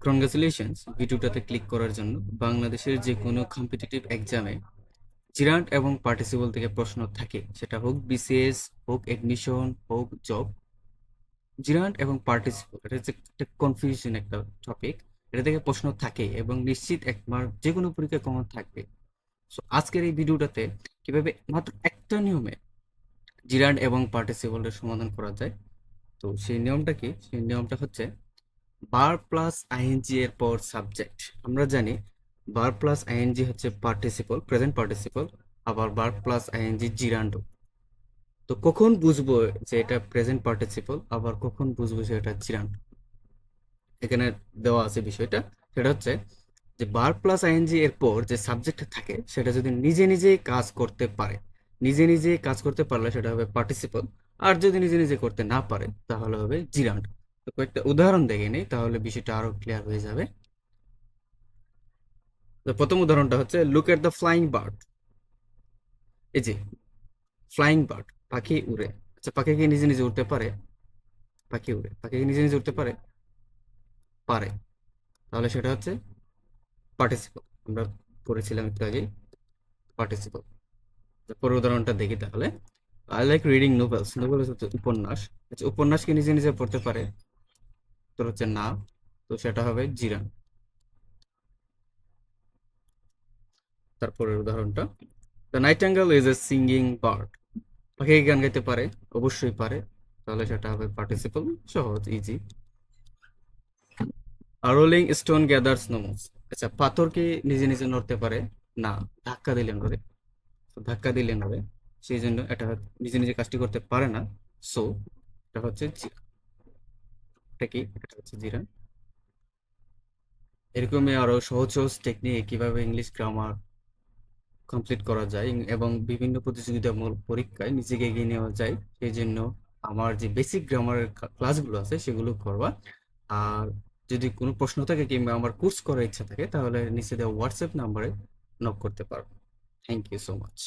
Congratulations ভিডিওটাতে click করার জন্য বাংলাদেশের যে কোনো কম্পিটিটিভ এক্সামে জিরান্ট এবং পার্টিসিপল থেকে প্রশ্ন থাকে। সেটা হোক বিসিএস হোক এডমিশন হোক জব জিরান্ট এবং পার্টিসিপল এটা হচ্ছে একটা কনফিউশন একটা টপিক এটা থেকে প্রশ্ন থাকে এবং নিশ্চিত এক যে কোনো পরীক্ষা কমন থাকবে। সো আজকের এই ভিডিওটাতে কীভাবে মাত্র একটা নিয়মে জিরান্ট এবং পার্টিসিপলের সমাধান করা যায়? তো সেই নিয়মটা কি? সেই নিয়মটা হচ্ছে বার প্লাস আইএনজি এর পর সাবজেক্ট আমরা জানি বার প্লাস আইএনজি হচ্ছে পার্টিসিপল প্রেজেন্ট পার্টিসিপল আবার বার প্লাস আইএনজি জিরান্ডো তো কখন বুঝব যে এটা প্রেজেন্ট পার্টিসিপল আবার কখন বুঝব যে এটা জিরান্ডো এখানে দেওয়া আছে বিষয়টা, সেটা হচ্ছে যে বার প্লাস আইএনজি এর পর যে সাবজেক্ট থাকে, সেটা যদি নিজে নিজে কাজ করতে পারে, নিজে নিজে কাজ করতে পারলে সেটা হবে পার্টিসিপল আর যদি নিজে নিজে করতে না পারে, তাহলে হবে জিরান্ড তো কয়েকটা উদাহরণ দেখে নেই, তাহলে বিষয়টা আরও ক্লিয়ার হয়ে যাবে। তো প্রথম উদাহরণটা হচ্ছে look at the flying bird এই যে ফ্লাইং বার্ড পাখি উড়ে। আচ্ছা পাখি কি নিজে নিজে উড়তে পারে? পাখি উড়ে। পাখি কি নিজে নিজে উড়তে পারে? পারে। তাহলে সেটা হচ্ছে পার্টিসিপল আমরা পড়েছিলাম একটু আগে পার্টিসিপল পরের উদাহরণটা দেখি তাহলে। I like reading novels novels হচ্ছে উপন্যাস। আচ্ছা উপন্যাস কি নিজে নিজে পড়তে পারে? তোর হচ্ছে না। তো সেটা হবে জিরান। তারপরের উদাহরণটা। The nightingale is a singing bird পাখি গান গাইতে পারে, অবশ্যই পারে। তাহলে সেটা হবে পার্টিসিপল সহজ easy rolling stone gather no moss আচ্ছা পাথর কি নিজে নিজে নড়তে পারে? না, ধাক্কা দিলে নড়ে। ধাক্কা দিলে নড়ে। সেই জন্য এটা নিজে নিজে কাজটি করতে পারে না। সো এটা হচ্ছে জিরা এটা কি? এটা হচ্ছে জিরা। এরকমই আরও সহজ সহজ টেকনিক কীভাবে ইংলিশ গ্রামার কমপ্লিট করা যায় এবং বিভিন্ন প্রতিযোগিতামূলক পরীক্ষায় নিজেকে এগিয়ে নেওয়া যায়। সেই জন্য আমার যে বেসিক গ্রামারের ক্লাসগুলো আছে সেগুলো করবা। আর যদি কোনো প্রশ্ন থাকে কিংবা আমার কোর্স করার ইচ্ছা থাকে তাহলে নিচে দেওয়া হোয়াটসঅ্যাপ নাম্বারে নক করতে পারো। Thank you so much